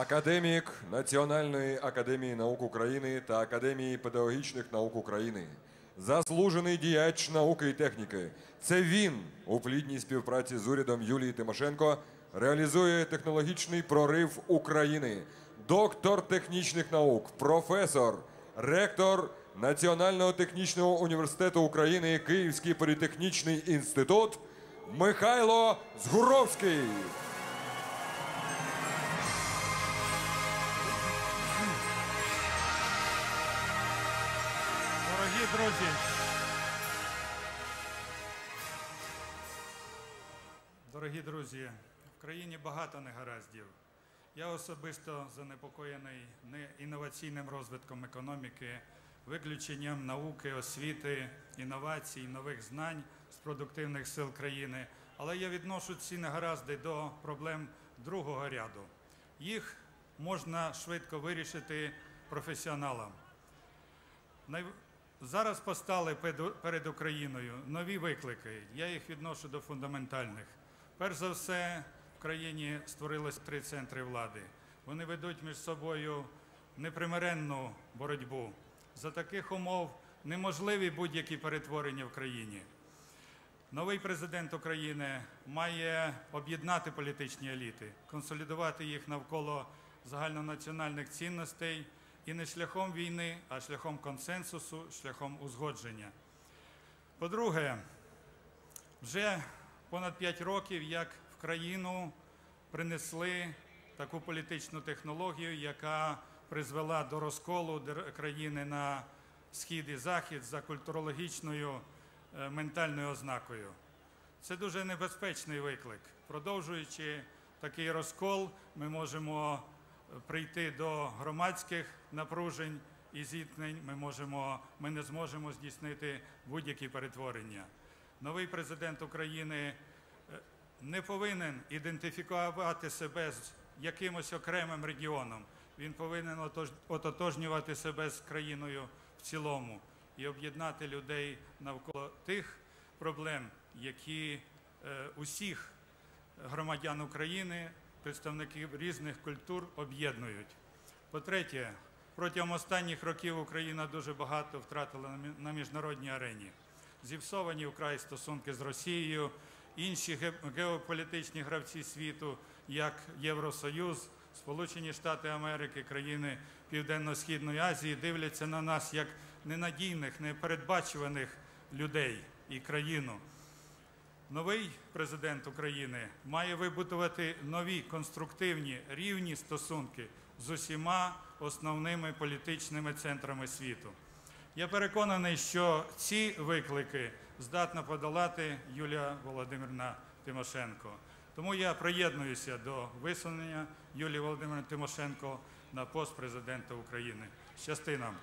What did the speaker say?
академік Національної академії наук України та Академії педагогічних наук України, заслужений діяч науки і техніки. Це він у плідній співпраці з урядом Юлії Тимошенко реалізує технологічний прорив України, доктор технічних наук, професор, ректор Національного технічного університету України Київський політехнічний інститут Михайло Згуровський. Дорогі друзі. Дорогі друзі, в країні багато негараздів. Я особисто занепокоєний не інноваційним розвитком економіки, виключенням науки, освіти, інновацій, нових знань з продуктивних сил країни. Але я відношу ці негаразди до проблем другого ряду. Їх можна швидко вирішити професіоналам. Зараз постали перед Україною нові виклики. Я їх відношу до фундаментальних. Перш за все, в країні створилось три центри влади. Вони ведуть між собою непримиренну боротьбу. За таких умов неможливі будь-які перетворення в країні. Новий президент України має об'єднати політичні еліти, консолідувати їх навколо загальнонаціональних цінностей і не шляхом війни, а шляхом консенсусу, шляхом узгодження. По-друге, вже понад 5 років, як в країну принесли таку політичну технологію, яка призвела до розколу країни на схід і захід за культурологічною е, ментальною ознакою. Це дуже небезпечний виклик. Продовжуючи такий розкол, ми можемо прийти до громадських напружень і зіткнень. Ми, можемо, ми не зможемо здійснити будь-які перетворення. Новий президент України е, не повинен ідентифікувати себе з якимось окремим регіоном. Він повинен ототожнювати себе з країною в цілому і об'єднати людей навколо тих проблем, які е, усіх громадян України, представників різних культур об'єднують. По-третє, протягом останніх років Україна дуже багато втратила на міжнародній арені. Зіпсовані вкрай стосунки з Росією, інші ге- геополітичні гравці світу, як Євросоюз, Сполучені Штати Америки, країни Південно-Східної Азії, дивляться на нас як ненадійних, непередбачуваних людей і країну. Новий президент України має вибудувати нові конструктивні рівні стосунки з усіма основними політичними центрами світу. Я переконаний, що ці виклики здатна подолати Юлія Володимирівна Тимошенко. Тому я приєднуюся до висунення Юлії Володимирівни Тимошенко на пост президента України. Щасти нам!